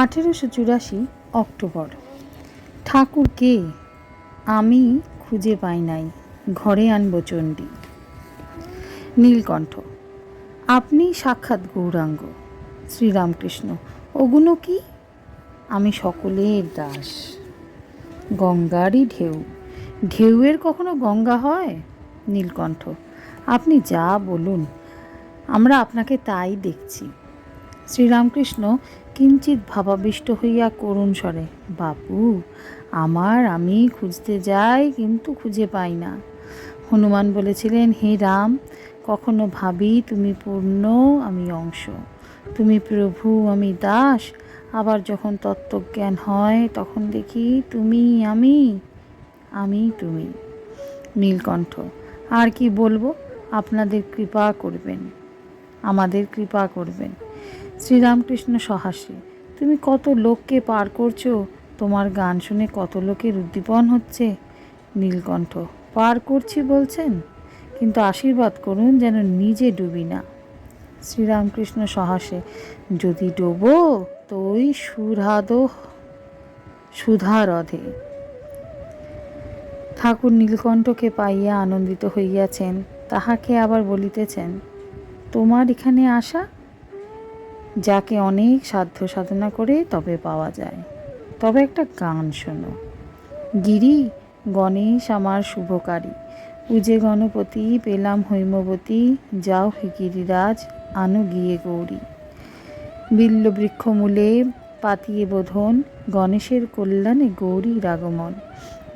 আঠেরোশো চুরাশি অক্টোবর। ঠাকুর কে? আমি খুঁজে পাই নাই। ঘরে আনব চণ্ডী। নীলকণ্ঠ, আপনি সাক্ষাৎ গৌরাঙ্গ, শ্রীরামকৃষ্ণ ওগুলো কি? আমি সকলের দাস। গঙ্গারই ঢেউ। ঢেউয়ের কখনো গঙ্গা হয়? নীলকণ্ঠ, আপনি যা বলুন, আমরা আপনাকে তাই দেখছি। শ্রীরামকৃষ্ণ কিঞ্চিত ভাবাবিষ্ট হইয়া করুণ স্বরে, বাপু, আমার আমি খুঁজতে যাই কিন্তু খুঁজে পাই না। হনুমান বলেছিলেন, হে রাম, কখনো ভাবি তুমি পূর্ণ আমি অংশ। তুমি প্রভু, আমি দাস। আবার যখন তত্ত্বজ্ঞান হয়, তখন দেখি তুমি আমি আমি তুমি। নীলকণ্ঠ, আর কি বলব? আপনাদের কৃপা করবেন, আমাদের কৃপা করবেন। শ্রীরামকৃষ্ণ সহাসে, তুমি কত লোককে পার করছ? তোমার গান শুনে কত লোকের উদ্দীপন হচ্ছে? নীলকণ্ঠ, পার করছি বলছেন? কিন্তু আশীর্বাদ করুন যেন নিজে ডুবি না। শ্রীরামকৃষ্ণ সহাসে, যদি ডোবো তো ওই সুরাদ সুধারধে। ঠাকুর নীলকণ্ঠকে পাইয়া আনন্দিত হইয়াছেন, তাহাকে আবার বলিতেছেন, তোমার এখানে আসা যাকে অনেক সাধ্য সাধনা করে তবে পাওয়া যায়। তবে একটা গান শোনো। গিরি, গণেশ আমার শুভকারী। পূজে গণপতি, পেলাম হৈমবতী। যাও হে গিরিরাজ, আনো গিয়ে গৌরী। বিল্ল বৃক্ষমূলে পাতিয়ে বোধন, গণেশের কল্যাণে গৌরীর আগমন।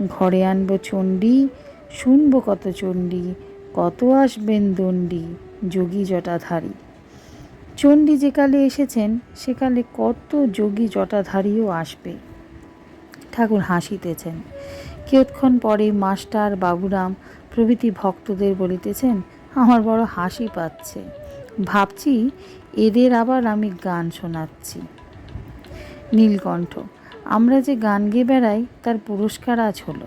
ঘরে আনব চণ্ডী, শুনব কত চণ্ডী, কত আসবেন দণ্ডী, যোগী জটাধারী। চণ্ডী যেকালে এসেছেন, সেকালে কত যোগী জটাধারীও আসবে। ঠাকুর হাসিতেছেন। কিয়ৎক্ষণ পরে মাস্টার বাবুরাম প্রভৃতি ভক্তদের বলিতেছেন, আমার বড় হাসি পাচ্ছে। ভাবছি এদের আবার আমি গান শোনাচ্ছি। নীলকণ্ঠ, আমরা যে গান গেয়ে বেড়াই, তার পুরস্কার আজ হলো।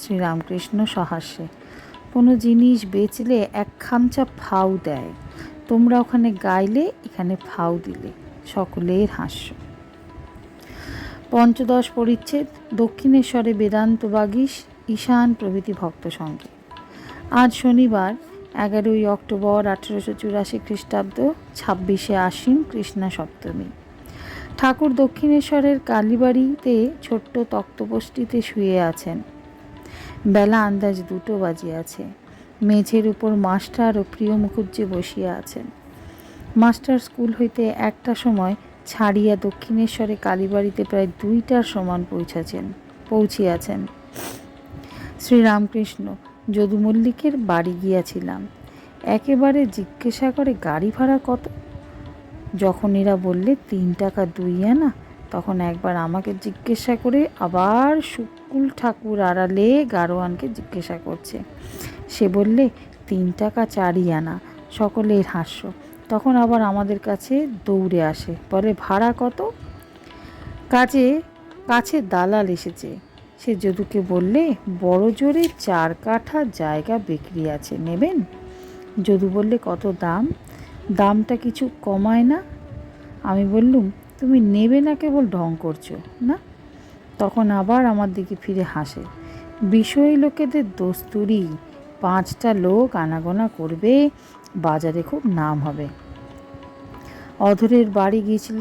শ্রীরামকৃষ্ণ সহাস্যে, কোনো জিনিস বেচলে এক খামচা ফাউ দেয়। তোমরা ওখানে গাইলে, এখানে ফাউ দিলে, সকলের হাস্য। পঞ্চদশ পরিচ্ছেদ, দক্ষিণেশ্বরে বেদান্ত বাগীশ, ঈশান প্রভৃতি ভক্ত সঙ্গে। আজ শনিবার, এগারোই অক্টোবর আঠেরোশো চুরাশি খ্রিস্টাব্দ, ছাব্বিশে আশ্বিন কৃষ্ণা সপ্তমী। ঠাকুর দক্ষিণেশ্বরের কালীবাড়িতে ছোট্ট তক্তপোষ্টিতে শুয়ে আছেন। বেলা আন্দাজ দুটো বাজিয়াছে। মেঝের উপর মাস্টার ও প্রিয় মুখুজ্জি বসিয়া আছেন। মাস্টার স্কুল হইতে একটা সময় ছাড়িয়া দক্ষিণেশ্বরে কালীবাড়িতে প্রায় দুইটার সমান পৌঁছাছেন, পৌঁছিয়াছেন। শ্রীরামকৃষ্ণ যদু মল্লিকের বাড়ি গিয়াছিলাম। একেবারে জিজ্ঞাসা করে গাড়ি ভাড়া কত? যখন এরা বললে, তিন টাকা দুই আনা। তখন একবার আমাকে জিজ্ঞাসা করে আবার শুকুল ঠাকুর আড়ালে গারোয়ানকে জিজ্ঞাসা করছে। সে বললে, তিন টাকা চারি আনা, সকলের হাস্য। তখন আবার আমাদের কাছে দৌড়ে আসে, বলে, ভাড়া কত? কাজে, কাছে দালাল এসেছে। সে যদুকে বললে, বড় জোরে চার কাঠা জায়গা বিক্রি আছে, নেবেন? যদু বললে, কত দাম? দামটা কিছু কমায় না? আমি বললুম, তুমি নেবে না, কেবল ঢং করছ, না? তখন আবার আমার দিকে ফিরে হাসে, বিষয়ী লোকেদের দোস্তুরি পাঁচটা লোক আনাগোনা করবে, বাজারে খুব নাম হবে। অধরের বাড়ি গিয়েছিল,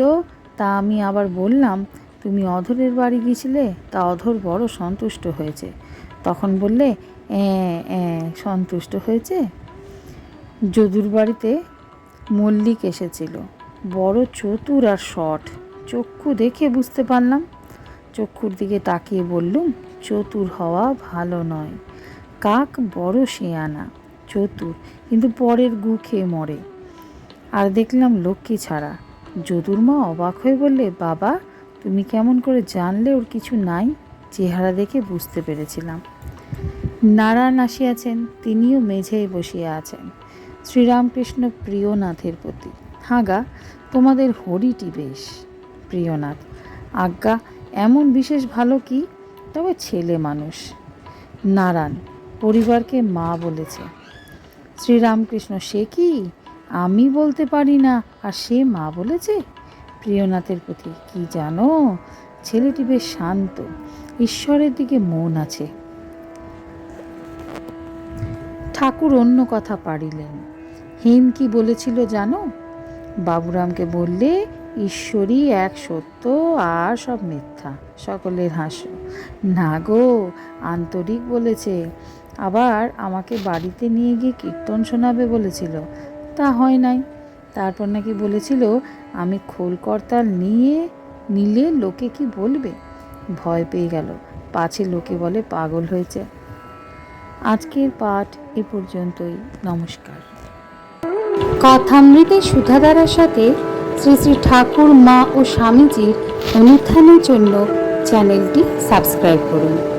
তা আমি আবার বললাম, তুমি অধরের বাড়ি গিয়েছিলে? তা অধর বড় সন্তুষ্ট হয়েছে। তখন বললে সন্তুষ্ট হয়েছে? যদুর বাড়িতে মল্লিক এসেছিল, বড় চতুর আর শট। চক্ষু দেখে বুঝতে পারলাম। চক্ষুর দিকে তাকিয়ে বললুম, চতুর হওয়া ভালো নয়। কাক বড় শেয়ানা চতুর, কিন্তু পরের গু খেয়ে মরে। আর দেখলাম লক্ষ্মী ছাড়া। যদুর মা অবাক হয়ে বললে, বাবা, তুমি কেমন করে জানলে ওর কিছু নাই? চেহারা দেখে বুঝতে পেরেছিলাম। নারায়ণ আসিয়াছেন, তিনিও মেঝেয় বসিয়া আছেন। শ্রীরামকৃষ্ণ প্রিয়নাথের প্রতি। হাগা তোমাদের হরিটি বেশ, প্রিয়নাথ। আজ্ঞা, এমন বিশেষ ভালো কি? তবে ছেলে মানুষ। নারায়ণ পরিবারকে মা বলেছে। শ্রীরামকৃষ্ণ, সে কি? আমি বলতে পারি না, আর সে মা বলেছে? প্রিয়নাথের প্রতি, কি জানো? ছেলেটি বেশ শান্ত। ঈশ্বরের দিকে মন আছে। ঠাকুর অন্য কথা পারিলেন। হেম কি বলেছিল জানো? বাবুরামকে বললে, ঈশ্বরই এক সত্য, আর সব মিথ্যা। সকলের হাস্য। না গো, আন্তরিক বলেছে। আবার আমাকে বাড়িতে নিয়ে গিয়ে কীর্তন শোনাবে বলেছিল। তা হয় নাই। তারপর নাকি বলেছিল, আমি খোল করতাল নিয়ে নিলে লোকে কি বলবে? ভয় পেয়ে গেল। পাছে লোকে বলে, পাগল হয়েছে। আজকের পাঠ এ পর্যন্তই। নমস্কার। কথামৃতে সুধাধারার সাথে শ্রী শ্রী ঠাকুর, মা ও স্বামীজির অনুত্থানের জন্য চ্যানেলটি সাবস্ক্রাইব করুন।